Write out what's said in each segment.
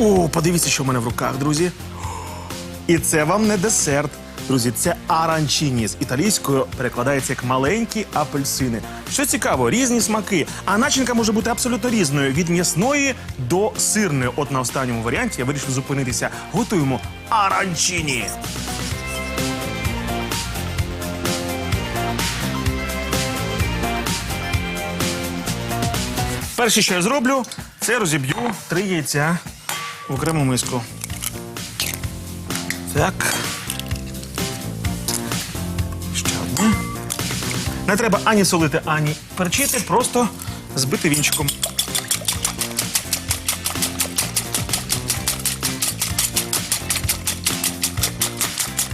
О, подивіться, що в мене в руках, друзі. І це вам не десерт. Друзі, це аранчині з італійською перекладається як маленькі апельсини. Що цікаво, різні смаки, а начинка може бути абсолютно різною від м'ясної до сирної. От на останньому варіанті я вирішив зупинитися. Готуємо аранчині. Перше, що я зроблю, це розіб'ю три яйця в окрему миску. Так. Ще одне. Не треба ані солити, ані перчити, просто збити вінчиком.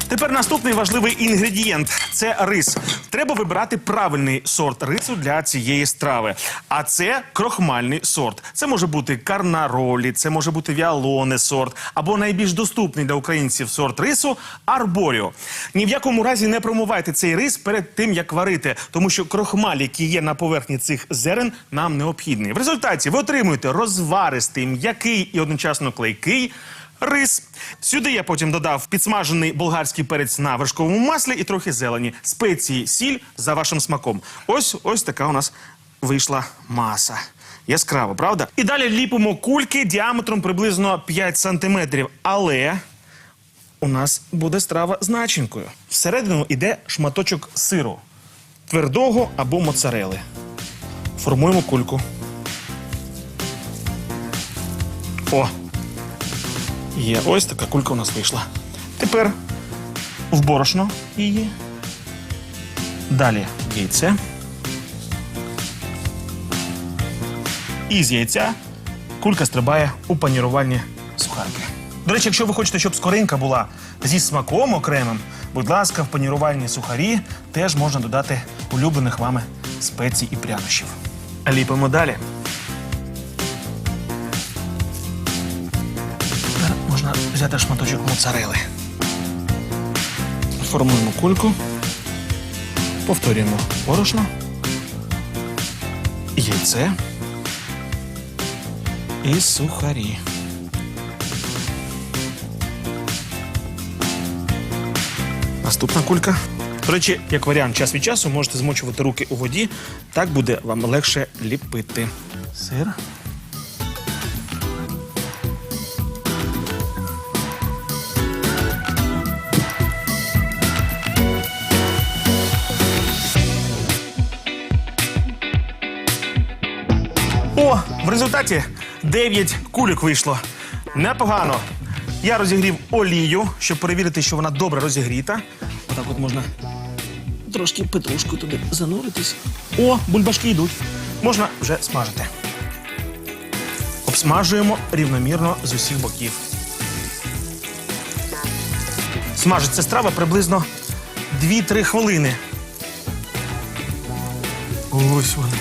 Тепер наступний важливий інгредієнт це рис. Треба вибирати правильний сорт рису для цієї страви. А це крохмальний сорт. Це може бути карнаролі, це може бути віалоне сорт, або найбільш доступний для українців сорт рису арборіо. Ні в якому разі не промивайте цей рис перед тим, як варити, тому що крохмаль, який є на поверхні цих зерен, нам необхідний. В результаті ви отримуєте розваристий, м'який і одночасно клейкий. Рис. Сюди я потім додав підсмажений болгарський перець на вершковому маслі і трохи зелені, спеції, сіль за вашим смаком. Ось ось така у нас вийшла маса. Яскраво, правда? І далі ліпимо кульки діаметром приблизно 5 сантиметрів. Але у нас буде страва з начинкою. Всередину йде шматочок сиру, твердого або моцарели. Формуємо кульку. О! Є ось така кулька у нас вийшла. Тепер в борошно її. Далі яйце. І з яйця кулька стрибає у панірувальні сухарки. До речі, якщо ви хочете, щоб скоринка була зі смаком окремим, будь ласка, в панірувальні сухарі теж можна додати улюблених вами спецій і прянощів. Ліпимо далі. Можна взяти шматочок моцарели. Формуємо кульку. Повторюємо борошно. Яйце. І сухарі. Наступна кулька. До речі, як варіант, час від часу можете змочувати руки у воді. Так буде вам легше ліпити. Сир. В результаті 9 кульок вийшло. Непогано. Я розігрів олію, щоб перевірити, що вона добре розігріта. Отак от можна трошки петрушку туди зануритись. О, бульбашки йдуть. Можна вже смажити. Обсмажуємо рівномірно з усіх боків. Смажиться страва приблизно 2-3 хвилини. Ось вони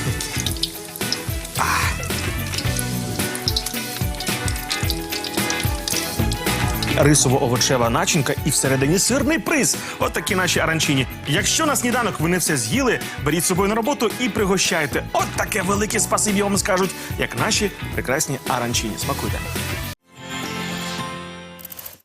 рисово-овочева начинка і всередині сирний приз. От такі наші аранчині. Якщо на сніданок ви не все з'їли, беріть собою на роботу і пригощайте. От таке велике спасибі вам скажуть, як наші прекрасні аранчині. Смакуйте.